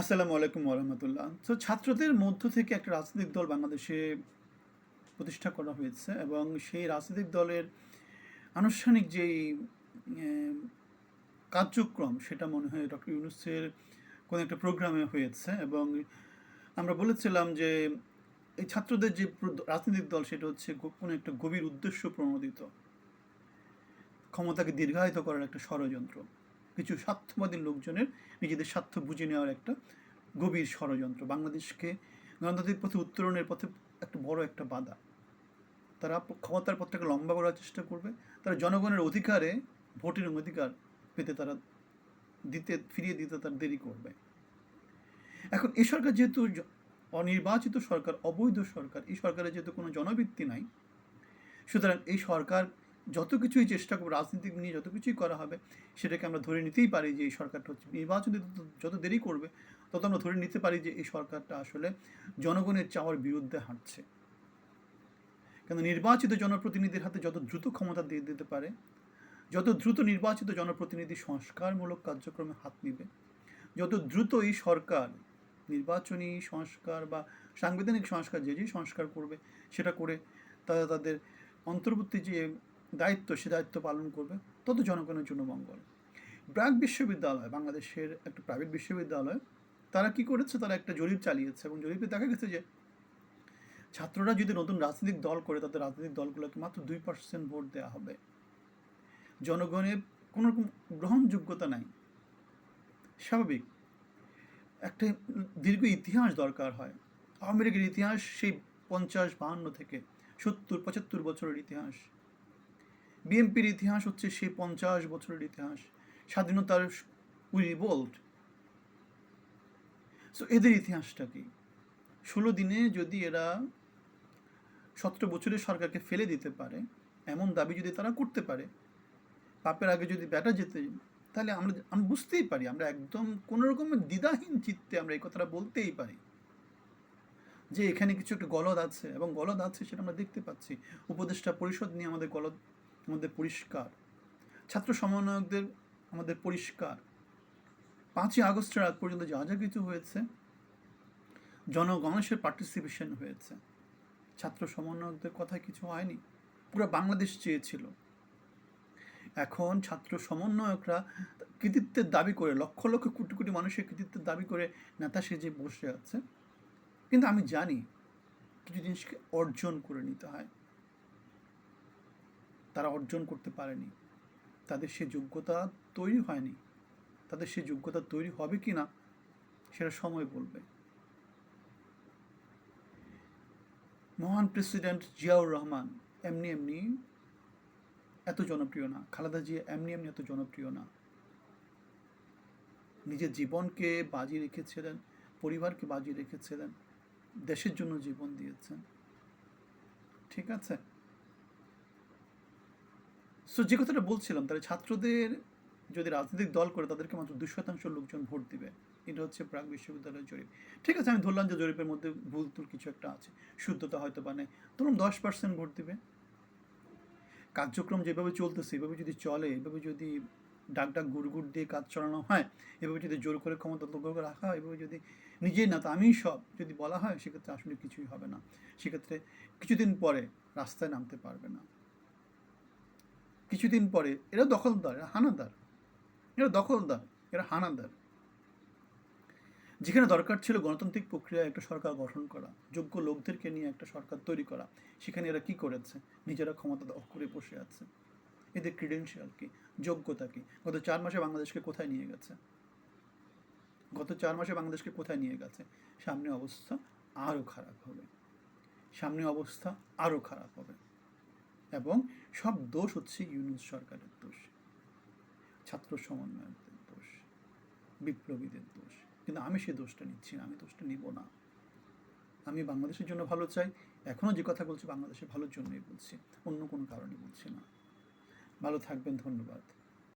আসসালামু আলাইকুম ওরহমতুল্লাহ তো ছাত্রদের মধ্য থেকে একটা রাজনৈতিক দল বাংলাদেশে প্রতিষ্ঠা করা হয়েছে এবং সেই রাজনৈতিক দলের আনুষ্ঠানিক যেই কার্যক্রম সেটা মনে হয় ডক্টর ইউনুসের কোনো একটা প্রোগ্রামে হয়েছে এবং আমরা বলেছিলাম যে এই ছাত্রদের যে রাজনৈতিক দল সেটা হচ্ছে কোনো একটা গভীর উদ্দেশ্য প্রণোদিত। ক্ষমতাকে দীর্ঘায়িত করার একটা ষড়যন্ত্র। কিছু স্বার্থবাদী লোকজনের নিজেদের স্বার্থ বুঝে নেওয়ার একটা গভীর ষড়যন্ত্র। বাংলাদেশকে গণতান্ত্রিক পথে উত্তরণের পথে একটা বড় একটা বাধা। তারা ক্ষমতার পথটাকে লম্বা করার চেষ্টা করবে। তারা জনগণের অধিকারে, ভোটের অধিকার পেতে তারা দিতে, ফিরিয়ে দিতে তারা দেরি করবে। এখন এ সরকার যেহেতু অনির্বাচিত সরকার, অবৈধ সরকার, এই সরকারের যেহেতু কোনো জনভিত্তি নাই, সুতরাং এই সরকার যত কিছুই চেষ্টা করবে রাজনীতি নিয়ে যত কিছুই করা হবে, সেটাকে আমরা ধরে নিতেই পারি যে এই সরকারটা হচ্ছে নির্বাচন যত- দেরি করবে, তত আমরা ধরে নিতে পারি যে এই সরকারটা আসলে জনগণের চাওয়ার বিরুদ্ধে হাঁটছে। কেন নির্বাচিত জনপ্রতিনিধির হাতে যত দ্রুত ক্ষমতা দিয়ে দিতে পারে, যত দ্রুত নির্বাচিত জনপ্রতিনিধি সংস্কারমূলক কার্যক্রমে হাত নিবে, যত দ্রুত এই সরকার নির্বাচনী সংস্কার বা সাংবিধানিক সংস্কার যে যে সংস্কার করবে, সেটা করে তারা তাদের অন্তর্বর্তী যে দায়িত্ব, সে দায়িত্ব পালন করবে তত জনগণের জন্য মঙ্গল। ব্র্যাক বিশ্ববিদ্যালয়, বাংলাদেশের একটা প্রাইভেট বিশ্ববিদ্যালয়, তারা কি করেছে? তারা একটা জরিপ চালিয়েছে এবং জরিপে দেখা গেছে যে ছাত্ররা যদি নতুন রাজনৈতিক দল করে, তাদের রাজনৈতিক দলগুলোকে মাত্র দুই পার্সেন্ট ভোট দেওয়া হবে। জনগণের কোনো রকম গ্রহণযোগ্যতা নাই। স্বাভাবিক। একটা দীর্ঘ ইতিহাস দরকার হয়। আওয়ামী লীগের ইতিহাস সেই পঞ্চাশ, বাহান্ন থেকে সত্তর, পঁচাত্তর বছরের ইতিহাস। বিএনপির ইতিহাস হচ্ছে সেই পঞ্চাশ বছরের ইতিহাস। স্বাধীনতার রিভোল্ট সো এদের ইতিহাসটা কি? ষোলো দিনে যদি এরা সতেরো বছরের সরকারকে ফেলে দিতে পারে, এমন দাবি যদি তারা করতে পারে, পাপের আগে যদি ব্যাটা যেতে, তাহলে আমরা আমরা বুঝতেই পারি, আমরা একদম কোনো রকমের দ্বিধাহীন চিত্তে আমরা এই কথাটা বলতেই পারি। যে এখানে কিছু একটা গলদ আছে, এবং গলদ আছে সেটা আমরা দেখতে পাচ্ছি। উপদেষ্টা পরিষদ নিয়ে আমাদের গলদ আমাদের পরিষ্কার। ছাত্র সমন্বয়কদের আমাদের পরিষ্কার। পাঁচই আগস্টের আগ পর্যন্ত যা যা কিছু হয়েছে জনগণেশের পার্টিসিপেশন হয়েছে। ছাত্র সমন্বয়কদের কথায় কিছু হয়নি, পুরো বাংলাদেশ চেয়েছিল। এখন ছাত্র সমন্বয়করা কৃতিত্বের দাবি করে, লক্ষ লক্ষ কোটি কোটি মানুষের কৃতিত্বের দাবি করে নেতা সেজে বসে আছে। কিন্তু আমি জানি কিছু জিনিসকে অর্জন করে নিতে হয়। তারা অর্জন করতে পারেনি। তাদের সে যোগ্যতা তৈরি হয়নি। তাদের সে যোগ্যতা তৈরি হবে কি না সেটা সময় বলবে। মহান প্রেসিডেন্ট জিয়াউর রহমান এমনি এমনি এত জনপ্রিয় না। খালেদা জিয়া এমনি এমনি এত জনপ্রিয় না। নিজের জীবনকে বাজি রেখেছিলেন, পরিবারকে বাজি রেখেছিলেন, দেশের জন্য জীবন দিয়েছেন। ঠিক আছে? সো যে কথাটা বলছিলাম, তাহলে ছাত্রদের যদি রাজনৈতিক দল করে, তাদেরকে মাত্র দুই শতাংশ লোকজন ভোট দিবে। এটা হচ্ছে প্রাক বিশ্ববিদ্যালয়ের জরিপ। ঠিক আছে, আমি ধরলাম যে জরিপের মধ্যে ভুল তুল কিছু একটা আছে। শুদ্ধতা হয়তো বা নেই। ধরুন দশ পার্সেন্ট ভোট দিবে। কার্যক্রম যেভাবে চলতেছে, এভাবে যদি চলে, এভাবে যদি ডাক ডাক গুড় গুড় দিয়ে কাজ চালানো হয়, এভাবে যদি জোর করে ক্ষমতা দখল করে রাখা হয়, এভাবে যদি নিজেই না, তো আমিই সব যদি বলা হয়, সেক্ষেত্রে আসলে কিছুই হবে না। সেক্ষেত্রে কিছুদিন পরে রাস্তায় নামতে পারবে না। কিছুদিন পরে, এরা দখলদার, এরা হানাদার। এরা দখলদার, এরা হানাদার। যেখানে দরকার ছিল গণতান্ত্রিক প্রক্রিয়ায় একটা সরকার গঠন করা, যোগ্য লোকদেরকে নিয়ে একটা সরকার তৈরি করা, সেখানে এরা কি করেছে? নিজেরা ক্ষমতা দখল করে বসে আছে। এদের ক্রিডেন্সিয়াল কি? যোগ্যতা কি? গত চার মাসে বাংলাদেশকে কোথায় নিয়ে গেছে? গত চার মাসে বাংলাদেশকে কোথায় নিয়ে গেছে? সামনে অবস্থা আরও খারাপ হবে। সামনে অবস্থা আরও খারাপ হবে। এবং সব দোষ হচ্ছে ইউনুস সরকারের দোষ, ছাত্র সমন্বয়কদের দোষ, বিপ্লবীদের দোষ। কিন্তু আমি সেই দোষটা নিচ্ছি না, আমি দোষটা নিব না। আমি বাংলাদেশের জন্য ভালো চাই এখনও যে কথা বলছি বাংলাদেশের ভালোর জন্যই বলছি, অন্য কোনো কারণে বলছি না। ভালো থাকবেন, ধন্যবাদ।